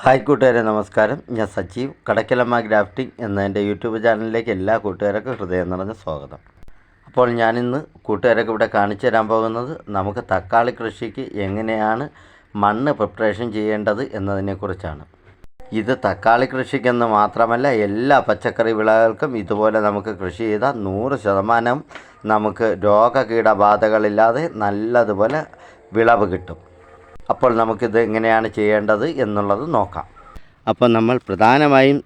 Hi കൂട്ടുകാരെ നമസ്കാരം. ഞാൻ സജീവ്. കടക്കലമ്മ ഗ്രാഫ്റ്റിംഗ് എന്ന എന്റെ യൂട്യൂബ് ചാനലിലേക്ക് എല്ലാ കൂട്ടുകാർക്കും ഹൃദയം നിറഞ്ഞ സ്വാഗതം. അപ്പോൾ ഞാനിന്ന് കൂട്ടുകാരൊക്കെ ഇവിടെ കാണിച്ചു തരാൻ പോകുന്നത് നമുക്ക് തക്കാളി കൃഷിക്ക് എങ്ങനെയാണ് മണ്ണ് പ്രിപ്പറേഷൻ ചെയ്യേണ്ടത് എന്നതിനെക്കുറിച്ചാണ്. ഇത് തക്കാളി കൃഷിക്കെന്ന് മാത്രമല്ല എല്ലാ പച്ചക്കറി വിളകൾക്കും ഇതുപോലെ നമുക്ക് കൃഷി ചെയ്താൽ നൂറ് ശതമാനം നമുക്ക് രോഗകീടബാധകളില്ലാതെ നല്ലതുപോലെ വിളവ് കിട്ടും. അപ്പോൾ നമുക്കിത് എങ്ങനെയാണ് ചെയ്യേണ്ടത് എന്നുള്ളത് നോക്കാം. അപ്പോൾ നമ്മൾ പ്രധാനമായും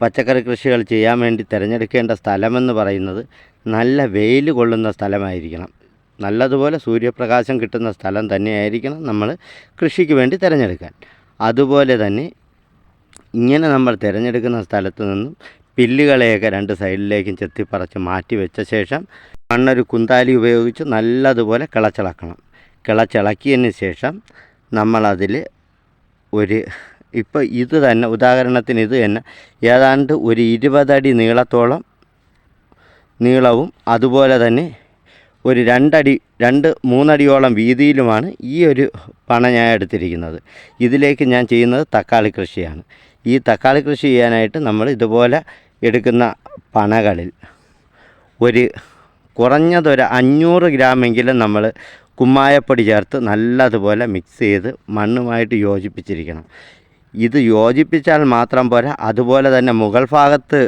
പച്ചക്കറി കൃഷികൾ ചെയ്യാൻ വേണ്ടി തിരഞ്ഞെടുക്കേണ്ട സ്ഥലമെന്ന് പറയുന്നത് നല്ല വെയിൽ കൊള്ളുന്ന സ്ഥലമായിരിക്കണം. നല്ലതുപോലെ സൂര്യപ്രകാശം കിട്ടുന്ന സ്ഥലം തന്നെയായിരിക്കണം നമ്മൾ കൃഷിക്ക് വേണ്ടി തിരഞ്ഞെടുക്കാൻ. അതുപോലെ തന്നെ ഇങ്ങനെ നമ്മൾ തിരഞ്ഞെടുക്കുന്ന സ്ഥലത്ത് നിന്നും പില്ലുകളെയൊക്കെ രണ്ട് സൈഡിലേക്കും ചെത്തിപ്പറച്ച് മാറ്റി വെച്ച ശേഷം മണ്ണൊരു കുന്താലി ഉപയോഗിച്ച് നല്ലതുപോലെ കിളച്ചിളക്കണം. കിളച്ചിളക്കിയതിന് ശേഷം നമ്മളതിൽ ഒരു ഇപ്പോൾ ഇത് തന്നെ ഉദാഹരണത്തിന് ഇത് തന്നെ. ഏതാണ്ട് ഒരു ഇരുപതടി നീളത്തോളം നീളവും അതുപോലെ തന്നെ ഒരു രണ്ടടി രണ്ട് മൂന്നടിയോളം വീതിയിലുമാണ് ഈ ഒരു പണ ഞാൻ എടുത്തിരിക്കുന്നത്. ഇതിലേക്ക് ഞാൻ ചെയ്യുന്നത് തക്കാളി കൃഷിയാണ്. ഈ തക്കാളി കൃഷി ചെയ്യാനായിട്ട് നമ്മൾ ഇതുപോലെ എടുക്കുന്ന പണകളിൽ ഒരു കുറഞ്ഞതൊരു അഞ്ഞൂറ് ഗ്രാമെങ്കിലും നമ്മൾ കുമ്മായപ്പൊടി ചേർത്ത് നല്ലതുപോലെ മിക്സ് ചെയ്ത് മണ്ണുമായിട്ട് യോജിപ്പിച്ചിരിക്കണം. ഇത് യോജിപ്പിച്ചാൽ മാത്രം പോരാ അതുപോലെ തന്നെ മുകൾ ഭാഗത്ത്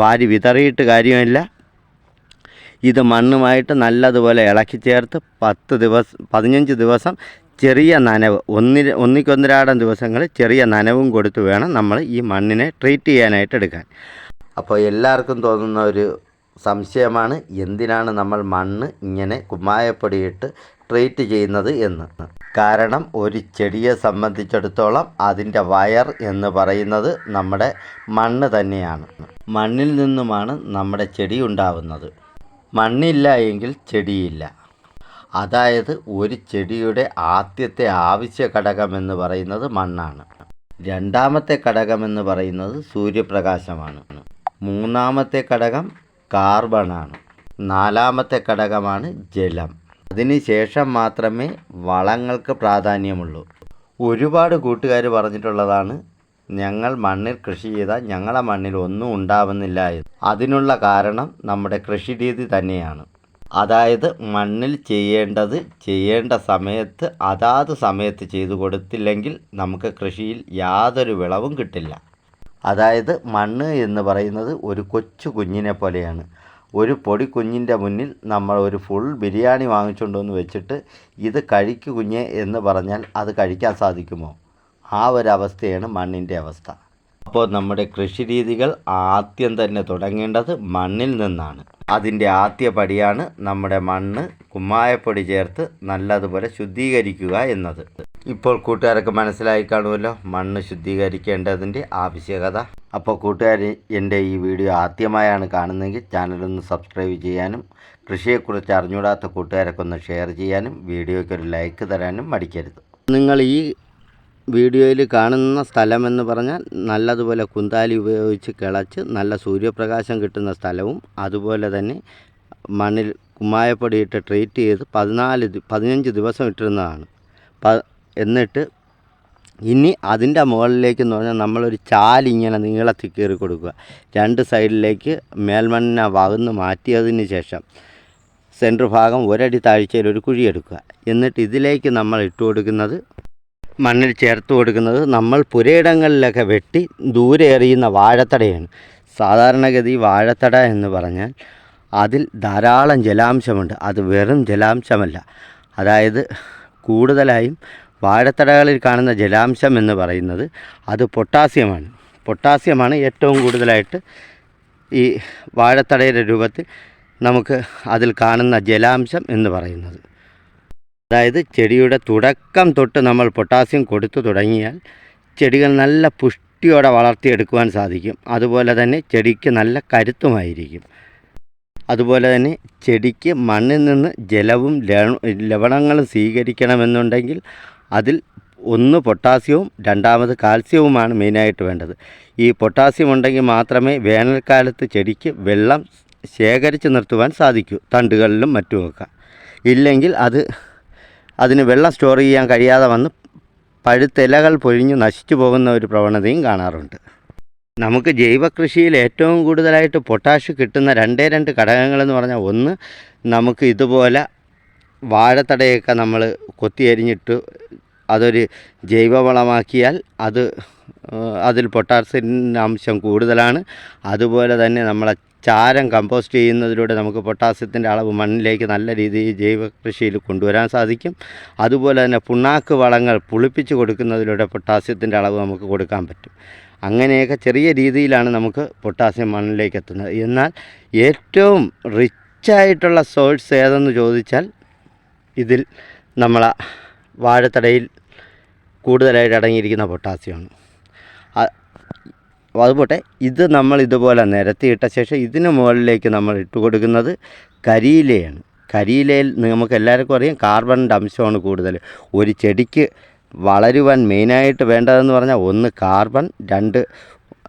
വാരി വിതറിയിട്ട് കാര്യമില്ല. ഇത് മണ്ണുമായിട്ട് നല്ലതുപോലെ ഇളക്കി ചേർത്ത് പത്ത് ദിവസം പതിനഞ്ച് ദിവസം ചെറിയ നനവ് ഒന്നി ഒന്നിക്കൊന്നിരാടം ദിവസങ്ങൾ ചെറിയ നനവും കൊടുത്ത് വേണം നമ്മൾ ഈ മണ്ണിനെ ട്രീറ്റ് ചെയ്യാനായിട്ട് എടുക്കാൻ. അപ്പോൾ എല്ലാവർക്കും തോന്നുന്ന ഒരു സംശയമാണ് എന്തിനാണ് നമ്മൾ മണ്ണ് ഇങ്ങനെ കുമ്മായപ്പൊടിയിട്ട് ട്രീറ്റ് ചെയ്യുന്നത് എന്ന്. കാരണം ഒരു ചെടിയെ സംബന്ധിച്ചിടത്തോളം അതിന്റെ വയർ എന്ന് പറയുന്നത് നമ്മുടെ മണ്ണ് തന്നെയാണ്. മണ്ണിൽ നിന്നുമാണ് നമ്മുടെ ചെടി ഉണ്ടാവുന്നത്. മണ്ണില്ല എങ്കിൽ ചെടിയില്ല. അതായത് ഒരു ചെടിയുടെ ആദ്യത്തെ ആവശ്യ ഘടകം എന്ന് പറയുന്നത് മണ്ണാണ്. രണ്ടാമത്തെ ഘടകം എന്ന് പറയുന്നത് സൂര്യപ്രകാശമാണ്. മൂന്നാമത്തെ ഘടകം കാർബണാണ്. നാലാമത്തെ ഘടകമാണ് ജലം. അതിനുശേഷം മാത്രമേ വളങ്ങൾക്ക് പ്രാധാന്യമുള്ളൂ. ഒരുപാട് കൂട്ടുകാർ പറഞ്ഞിട്ടുള്ളതാണ് ഞങ്ങൾ മണ്ണിൽ കൃഷി ചെയ്താൽ ഞങ്ങളുടെ മണ്ണിൽ ഒന്നും ഉണ്ടാവുന്നില്ല അതിനുള്ള കാരണം നമ്മുടെ കൃഷി രീതി തന്നെയാണ്. അതായത് മണ്ണിൽ ചെയ്യേണ്ടത് ചെയ്യേണ്ട സമയത്ത് അതാത് സമയത്ത് ചെയ്തു കൊടുത്തില്ലെങ്കിൽ നമുക്ക് കൃഷിയിൽ യാതൊരു വിളവും കിട്ടില്ല. അതായത് മണ്ണ് എന്ന് പറയുന്നത് ഒരു കൊച്ചു കുഞ്ഞിനെ പോലെയാണ്. ഒരു പൊടി കുഞ്ഞിന്റെ മുന്നിൽ നമ്മൾ ഒരു ഫുൾ ബിരിയാണി വാങ്ങിച്ചുകൊണ്ടുവന്ന് വെച്ചിട്ട് ഇത് കഴിക്കു കുഞ്ഞേ എന്ന് പറഞ്ഞാൽ അത് കഴിക്കാൻ സാധിക്കുമോ? ആ ഒരു മണ്ണിന്റെ അവസ്ഥ. അപ്പോൾ നമ്മുടെ കൃഷി രീതികൾ ആദ്യം തന്നെ തുടങ്ങേണ്ടത് മണ്ണിൽ നിന്നാണ്. അതിന്റെ ആദ്യ പടിയാണ് നമ്മുടെ മണ്ണ് കുമ്മായപ്പൊടി ചേർത്ത് നല്ലതുപോലെ ശുദ്ധീകരിക്കുക എന്നത്. ഇപ്പോൾ കൂട്ടുകാർക്ക് മനസ്സിലായി കാണുമല്ലോ മണ്ണ് ശുദ്ധീകരിക്കേണ്ടതിന്റെ ആവശ്യകത. അപ്പോൾ കൂട്ടുകാർ എന്റെ ഈ വീഡിയോ ആദ്യമായാണ് കാണുന്നതെങ്കിൽ ചാനലൊന്ന് സബ്സ്ക്രൈബ് ചെയ്യാനും കൃഷിയെക്കുറിച്ച് അറിഞ്ഞൂടാത്ത കൂട്ടുകാരൊക്കെ ഒന്ന് ഷെയർ ചെയ്യാനും വീഡിയോയ്ക്ക് ഒരു ലൈക്ക് തരാനും മടിക്കരുത്. നിങ്ങൾ ഈ വീഡിയോയിൽ കാണുന്ന സ്ഥലമെന്ന് പറഞ്ഞാൽ നല്ലതുപോലെ കുന്താലി ഉപയോഗിച്ച് കിളച്ച് നല്ല സൂര്യപ്രകാശം കിട്ടുന്ന സ്ഥലവും അതുപോലെ തന്നെ മണ്ണിൽ കുമ്മായപ്പൊടി ഇട്ട് ട്രീറ്റ് ചെയ്ത് പതിനാല് പതിനഞ്ച് ദിവസം ഇട്ടിരുന്നതാണ്. എന്നിട്ട് ഇനി അതിന്റെ മുകളിലേക്ക് എന്ന് പറഞ്ഞാൽ നമ്മളൊരു ചാലിങ്ങനെ നീളത്തിൽ കയറി കൊടുക്കുക. രണ്ട് സൈഡിലേക്ക് മേൽമണ്ണിനെ വകുന്ന് മാറ്റിയതിന് ശേഷം സെന്റർ ഭാഗം ഒരടി താഴ്ചയിൽ ഒരു കുഴിയെടുക്കുക എന്നിട്ട് ഇതിലേക്ക് നമ്മൾ ഇട്ട് കൊടുക്കുന്നത് മണ്ണിൽ ചേർത്ത് കൊടുക്കുന്നത് നമ്മൾ പുരയിടങ്ങളിലൊക്കെ വെട്ടി ദൂരെ എറിയുന്ന വാഴത്തടയാണ്. സാധാരണഗതി വാഴത്തട എന്ന് പറഞ്ഞാൽ അതിൽ ധാരാളം ജലാംശമുണ്ട്. അത് വെറും ജലാംശമല്ല. അതായത് കൂടുതലായും വാഴത്തടകളിൽ കാണുന്ന ജലാംശം എന്ന് പറയുന്നത് അത് പൊട്ടാസ്യമാണ്. പൊട്ടാസ്യമാണ് ഏറ്റവും കൂടുതലായിട്ട് ഈ വാഴത്തടയുടെ രൂപത്തിൽ നമുക്ക് അതിൽ കാണുന്ന ജലാംശം എന്ന് പറയുന്നത്. അതായത് ചെടിയുടെ തുടക്കം തൊട്ട് നമ്മൾ പൊട്ടാസ്യം കൊടുത്തു തുടങ്ങിയാൽ ചെടികൾ നല്ല പുഷ്ടിയോടെ വളർത്തിയെടുക്കുവാൻ സാധിക്കും. അതുപോലെ തന്നെ ചെടിക്ക് നല്ല കരുത്തുമായിരിക്കും. അതുപോലെ തന്നെ ചെടിക്ക് മണ്ണിൽ നിന്ന് ജലവും ലവണങ്ങളും സ്വീകരിക്കണമെന്നുണ്ടെങ്കിൽ അതിൽ ഒന്ന് പൊട്ടാസ്യവും രണ്ടാമത് കാൽസ്യവുമാണ് മെയിനായിട്ട് വേണ്ടത്. ഈ പൊട്ടാസ്യം ഉണ്ടെങ്കിൽ മാത്രമേ വേനൽക്കാലത്ത് ചെടിക്ക് വെള്ളം ശേഖരിച്ച് നിർത്തുവാൻ സാധിക്കൂ. തണ്ടുകളിലും മറ്റുമൊക്കെ. ഇല്ലെങ്കിൽ അത് അതിന് വെള്ളം സ്റ്റോർ ചെയ്യാൻ കഴിയാതെ വന്ന് പഴുത്തിലകൾ പൊഴിഞ്ഞ് നശിച്ചു പോകുന്ന ഒരു പ്രവണതയും കാണാറുണ്ട്. നമുക്ക് ജൈവ കൃഷിയിൽ ഏറ്റവും കൂടുതലായിട്ട് പൊട്ടാഷ് കിട്ടുന്ന രണ്ടേ രണ്ട് ഘടകങ്ങളെന്ന് പറഞ്ഞാൽ ഒന്ന് നമുക്ക് ഇതുപോലെ വാഴത്തടയൊക്കെ നമ്മൾ കൊത്തിയരിഞ്ഞിട്ട് അതൊരു ജൈവവളമാക്കിയാൽ അത് അതിൽ പൊട്ടാസ്യത്തിന്റെ അംശം കൂടുതലാണ്. അതുപോലെ തന്നെ നമ്മളെ ചാരം കമ്പോസ്റ്റ് ചെയ്യുന്നതിലൂടെ നമുക്ക് പൊട്ടാസ്യത്തിന്റെ അളവ് മണ്ണിലേക്ക് നല്ല രീതിയിൽ ജൈവ കൃഷിയിൽ കൊണ്ടുവരാൻ സാധിക്കും. അതുപോലെ തന്നെ പുണ്ണാക്ക് വളങ്ങൾ പുളിപ്പിച്ച് കൊടുക്കുന്നതിലൂടെ പൊട്ടാസ്യത്തിന്റെ അളവ് നമുക്ക് കൊടുക്കാൻ പറ്റും. അങ്ങനെയൊക്കെ ചെറിയ രീതിയിലാണ് നമുക്ക് പൊട്ടാസ്യം മണ്ണിലേക്ക് എത്തുന്നത്. എന്നാൽ ഏറ്റവും റിച്ചായിട്ടുള്ള സോഴ്സ് ഏതെന്ന് ചോദിച്ചാൽ ഇതിൽ നമ്മളെ വാഴത്തടയിൽ കൂടുതലായിട്ട് അടങ്ങിയിരിക്കുന്ന പൊട്ടാസ്യമാണ്. അതുപോട്ടെ ഇത് നമ്മൾ ഇതുപോലെ നിരത്തിയിട്ട ശേഷം ഇതിന് മുകളിലേക്ക് നമ്മൾ ഇട്ട് കൊടുക്കുന്നത് കരിയിലയാണ്. കരിയിലയിൽ നമുക്ക് എല്ലാവർക്കും അറിയാം കാർബണിന്റെ അംശമാണ് കൂടുതൽ. ഒരു ചെടിക്ക് വളരുവാൻ മെയിനായിട്ട് വേണ്ടതെന്ന് പറഞ്ഞാൽ ഒന്ന് കാർബൺ രണ്ട്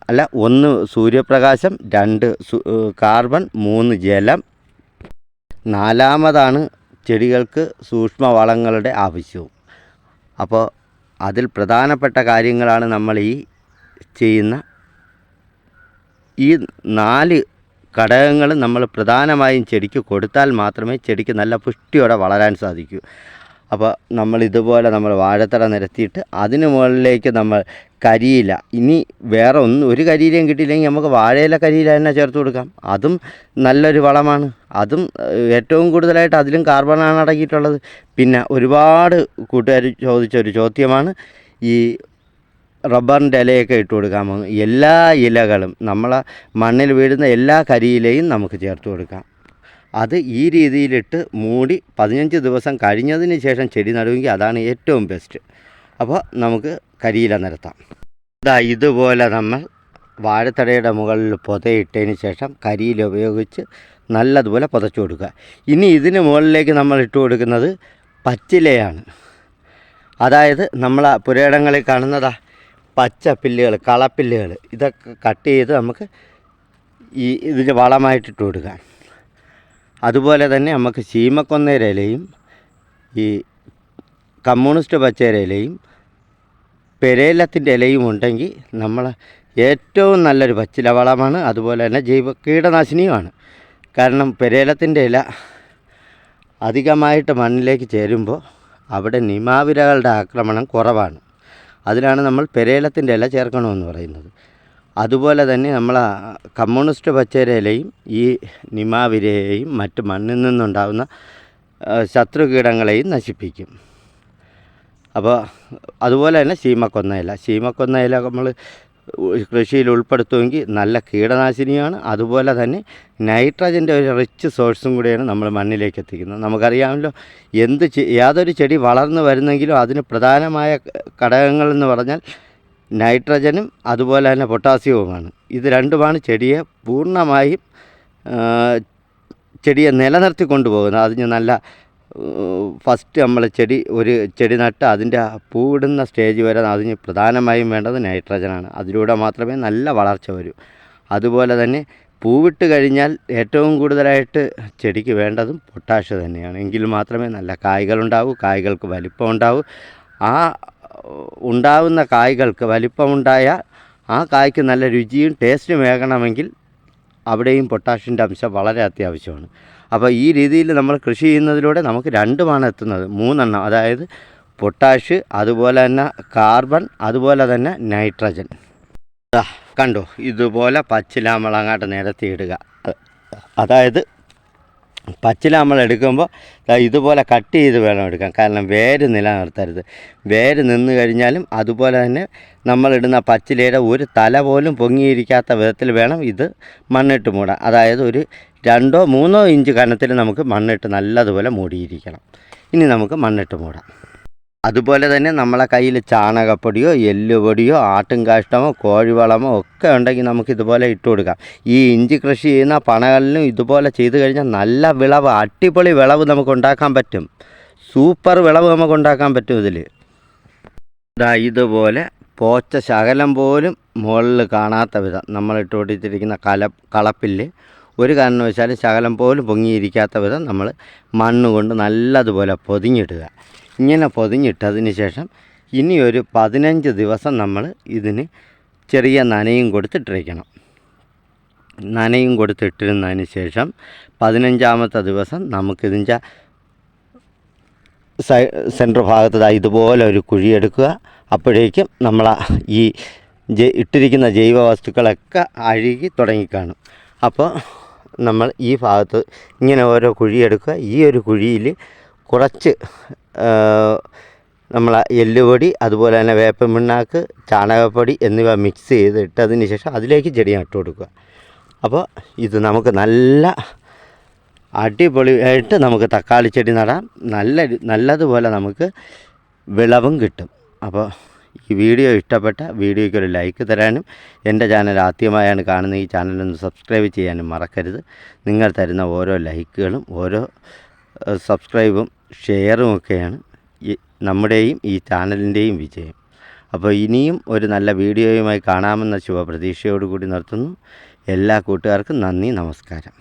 അല്ല ഒന്ന് സൂര്യപ്രകാശം രണ്ട് കാർബൺ മൂന്ന് ജലം. നാലാമതാണ് ചെടികൾക്ക് സൂക്ഷ്മ വളങ്ങളുടെ ആവശ്യവും. അപ്പോൾ അതിൽ പ്രധാനപ്പെട്ട കാര്യങ്ങളാണ് നമ്മൾ ഈ ചെയ്യുന്ന ഈ നാല് ഘടകങ്ങൾ നമ്മൾ പ്രധാനമായും ചെടിക്ക് കൊടുത്താൽ മാത്രമേ ചെടിക്ക് നല്ല പുഷ്ടിയോടെ വളരാൻ സാധിക്കൂ. അപ്പോൾ നമ്മൾ ഇതുപോലെ നമ്മൾ വാഴത്തട നിരത്തിയിട്ട് അതിന് മുകളിലേക്ക് നമ്മൾ കരിയില. ഇനി വേറെ ഒന്നും ഒരു കരിയിലയും കിട്ടിയില്ലെങ്കിൽ നമുക്ക് വാഴയില കരിയില തന്നെ ചേർത്ത് കൊടുക്കാം. അതും നല്ലൊരു വളമാണ്. അതും ഏറ്റവും കൂടുതലായിട്ട് അതിലും കാർബണാണ് അടങ്ങിയിട്ടുള്ളത്. പിന്നെ ഒരുപാട് കൂട്ടുകാർ ചോദിച്ച ഒരു ചോദ്യമാണ് ഈ റബ്ബറിന്റെ ഇലയൊക്കെ ഇട്ട് കൊടുക്കാമോ എല്ലാ ഇലകളും നമ്മളെ മണ്ണിൽ വീഴുന്ന എല്ലാ കരിയിലയും നമുക്ക് ചേർത്ത് കൊടുക്കാം. അത് ഈ രീതിയിലിട്ട് മൂടി പതിനഞ്ച് ദിവസം കഴിഞ്ഞതിന് ശേഷം ചെടി നടുവെങ്കിൽ അതാണ് ഏറ്റവും ബെസ്റ്റ് അപ്പോൾ നമുക്ക് കരിയില നിരത്താം. ഇതാ ഇതുപോലെ നമ്മൾ വാഴത്തടയുടെ മുകളിൽ പുതയിട്ടതിന് ശേഷം കരിയില ഉപയോഗിച്ച് നല്ലതുപോലെ പുതച്ചു കൊടുക്കുക. ഇനി ഇതിന് മുകളിലേക്ക് നമ്മൾ ഇട്ട് കൊടുക്കുന്നത് പച്ചിലയാണ്. അതായത് നമ്മൾ പുരയിടങ്ങളിൽ കാണുന്നതാ പച്ച പില്ലുകൾ കളപ്പില്ലുകൾ ഇതൊക്കെ കട്ട് ചെയ്ത് നമുക്ക് ഈ ഇതിന് വളമായിട്ടിട്ട് കൊടുക്കാം. അതുപോലെ തന്നെ നമുക്ക് ചീമക്കൊന്നേര ഇലയും ഈ കമ്മ്യൂണിസ്റ്റ് പച്ചേര ഇലയും പെരേലത്തിന്റെ ഇലയും ഉണ്ടെങ്കിൽ നമ്മൾ ഏറ്റവും നല്ലൊരു പച്ചില വളമാണ്. അതുപോലെ തന്നെ ജൈവ കീടനാശിനിയുമാണ്. കാരണം പെരേലത്തിന്റെ ഇല അധികമായിട്ട് മണ്ണിലേക്ക് ചേരുമ്പോൾ അവിടെ നിമാവിരകളുടെ ആക്രമണം കുറവാണ്. അതിനാണ് നമ്മൾ പെരേലത്തിന്റെ ഇല ചേർക്കണമെന്ന് പറയുന്നത്. അതുപോലെ തന്നെ നമ്മൾ കമ്മ്യൂണിസ്റ്റ് പച്ചേര ഇലയും ഈ നിമാവിരയെയും മറ്റ് മണ്ണിൽ നിന്നുണ്ടാകുന്ന ശത്രുകീടങ്ങളെയും നശിപ്പിക്കും. അപ്പോൾ അതുപോലെ തന്നെ ശീമക്കൊന്ന ഇല നമ്മൾ കൃഷിയിൽ ഉൾപ്പെടുത്തുമെങ്കിൽ നല്ല കീടനാശിനിയാണ്. അതുപോലെ തന്നെ നൈട്രജന്റെ ഒരു റിച്ച് സോഴ്സും കൂടിയാണ് നമ്മൾ മണ്ണിലേക്ക് എത്തിക്കുന്നത്. നമുക്കറിയാമല്ലോ എന്ത് യാതൊരു ചെടി വളർന്നു വരുന്നെങ്കിലും അതിന് പ്രധാനമായ ഘടകങ്ങളെന്ന് പറഞ്ഞാൽ നൈട്രജനും അതുപോലെ തന്നെ പൊട്ടാസ്യവുമാണ്. ഇത് രണ്ടുമാണ് ചെടിയെ പൂർണമായും ചെടിയെ നിലനിർത്തി കൊണ്ടുപോകുന്നത്. അതിന് നല്ല ഫസ്റ്റ് നമ്മൾ ചെടി ഒരു ചെടി നട്ട് അതിന്റെ പൂവിടുന്ന സ്റ്റേജ് വരെ അതിന് പ്രധാനമായും വേണ്ടത് നൈട്രജനാണ്. അതിലൂടെ മാത്രമേ നല്ല വളർച്ച വരൂ. അതുപോലെ തന്നെ പൂവിട്ട് കഴിഞ്ഞാൽ ഏറ്റവും കൂടുതലായിട്ട് ചെടിക്ക് വേണ്ടതും പൊട്ടാഷ് തന്നെയാണ്. എങ്കിൽ മാത്രമേ നല്ല കായ്കളുണ്ടാവൂ കായ്കൾക്ക് വലിപ്പം ഉണ്ടാവൂ. ആ ഉണ്ടാവുന്ന കായ്കൾക്ക് വലിപ്പമുണ്ടായ ആ കായ്ക്ക് നല്ല രുചിയും ടേസ്റ്റും വേകണമെങ്കിൽ അവിടെയും പൊട്ടാഷിന്റെ അംശം വളരെ അത്യാവശ്യമാണ്. അപ്പോൾ ഈ രീതിയിൽ നമ്മൾ കൃഷി ചെയ്യുന്നതിലൂടെ നമുക്ക് രണ്ടുമാണ് എത്തുന്നത്. മൂന്നെണ്ണം. അതായത് പൊട്ടാഷ് അതുപോലെ തന്നെ കാർബൺ അതുപോലെ തന്നെ നൈട്രജൻ. കണ്ടോ? ഇതുപോലെ പച്ചില നമ്മൾ അങ്ങോട്ട് നിരത്തിയിടുക അതായത് പച്ചില നമ്മൾ എടുക്കുമ്പോൾ ഇതുപോലെ കട്ട് ചെയ്ത് വേണം എടുക്കാൻ. കാരണം വേര് നിലനിർത്തരുത്. വേര് നിന്ന് കഴിഞ്ഞാലും അതുപോലെ തന്നെ നമ്മളിടുന്ന പച്ചിലയുടെ ഒരു തല പോലും പൊങ്ങിയിരിക്കാത്ത വിധത്തിൽ വേണം ഇത് മണ്ണിട്ട് മൂടാൻ. അതായത് ഒരു രണ്ടോ മൂന്നോ ഇഞ്ച് കനത്തിൽ നമുക്ക് മണ്ണിട്ട് നല്ലതുപോലെ മൂടിയിരിക്കണം. ഇനി നമുക്ക് മണ്ണിട്ട് മൂടാം. അതുപോലെ തന്നെ നമ്മളെ കയ്യിൽ ചാണകപ്പൊടിയോ എല്ലുപൊടിയോ ആട്ടുംകാഷ്ടമോ കോഴിവളമോ ഒക്കെ ഉണ്ടെങ്കിൽ നമുക്ക് ഇതുപോലെ ഇട്ട് കൊടുക്കാം. ഈ ഇഞ്ചി കൃഷി ചെയ്യുന്ന പണകളിലും ഇതുപോലെ ചെയ്തു കഴിഞ്ഞാൽ നല്ല വിളവ് അടിപൊളി വിളവ് നമുക്ക് ഉണ്ടാക്കാൻ പറ്റും. സൂപ്പർ വിളവ് നമുക്ക് ഉണ്ടാക്കാൻ പറ്റും ഇതിൽ. ഇതാ ഇതുപോലെ പോച്ച ശകലം പോലും മുകളിൽ കാണാത്ത വിധം നമ്മൾ ഇട്ട് കൊടുത്തിരിക്കുന്ന കല കളപ്പിൽ ഒരു കാരണവശാലും ശകലം പോലും പൊങ്ങിയിരിക്കാത്ത വിധം നമ്മൾ മണ്ണ് കൊണ്ട് നല്ലതുപോലെ പൊതിഞ്ഞിടുക. ഇങ്ങനെ പൊതിഞ്ഞിട്ടതിന് ശേഷം ഇനി ഒരു പതിനഞ്ച് ദിവസം നമ്മൾ ഇതിന് ചെറിയ നനയും കൊടുത്തിട്ടിരിക്കണം. നനയും കൊടുത്തിട്ടിരുന്നതിന് ശേഷം പതിനഞ്ചാമത്തെ ദിവസം നമുക്കിതിന്റെ സൈ സെന്റർ ഭാഗത്ത് ഇതുപോലെ ഒരു കുഴിയെടുക്കുക അപ്പോഴേക്കും നമ്മൾ ഈ ഇട്ടിരിക്കുന്ന ജൈവ വസ്തുക്കളൊക്കെ അഴുകി തുടങ്ങിക്കാണും. അപ്പോൾ നമ്മൾ ഈ ഭാഗത്ത് ഇങ്ങനെ ഓരോ കുഴിയെടുക്കുക ഈ ഒരു കുഴിയിൽ കുറച്ച് നമ്മൾ എല്ലുപൊടി അതുപോലെ തന്നെ വേപ്പ മിണ്ണാക്ക് ചാണകപ്പൊടി എന്നിവ മിക്സ് ചെയ്ത് ഇട്ടതിന് ശേഷം അതിലേക്ക് ചെടി നട്ടു കൊടുക്കുക. അപ്പോൾ ഇത് നമുക്ക് നല്ല അടിപൊളിയായിട്ട് നമുക്ക് തക്കാളി ചെടി നടാം. നല്ല നല്ലതുപോലെ നമുക്ക് വിളവും കിട്ടും. അപ്പോൾ ഈ വീഡിയോ ഇഷ്ടപ്പെട്ട വീഡിയോയ്ക്ക് ഒരു ലൈക്ക് തരാനും എന്റെ ചാനൽ ആദ്യമായാണ് കാണുന്ന ഈ ചാനലൊന്ന് സബ്സ്ക്രൈബ് ചെയ്യാനും മറക്കരുത്. നിങ്ങൾ തരുന്ന ഓരോ ലൈക്കുകളും ഓരോ സബ്സ്ക്രൈബും ഷെയറും ഒക്കെയാണ് ഈ നമ്മുടെയും ഈ ചാനലിന്റെയും വിജയം. അപ്പോൾ ഇനിയും ഒരു നല്ല വീഡിയോയുമായി കാണാമെന്ന ശുഭപ്രതീക്ഷയോടുകൂടി നിർത്തുന്നു. എല്ലാ കൂട്ടുകാർക്കും നന്ദി നമസ്കാരം.